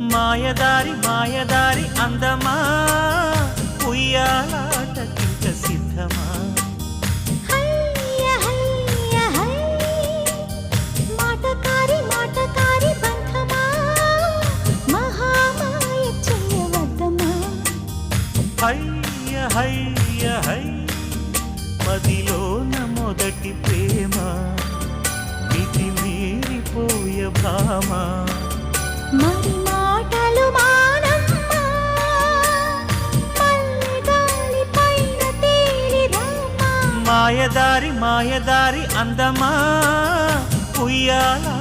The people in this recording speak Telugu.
మాయదారి మాయదారి అందమా? ఉయ్యాలాటకింక సిద్ధమా? హయ్య హై మదిలోన మొదటి ప్రేమ. మితి మీరిపోయ భామ మాయదారి మాయదారి అందమా? ఉయ్యాల?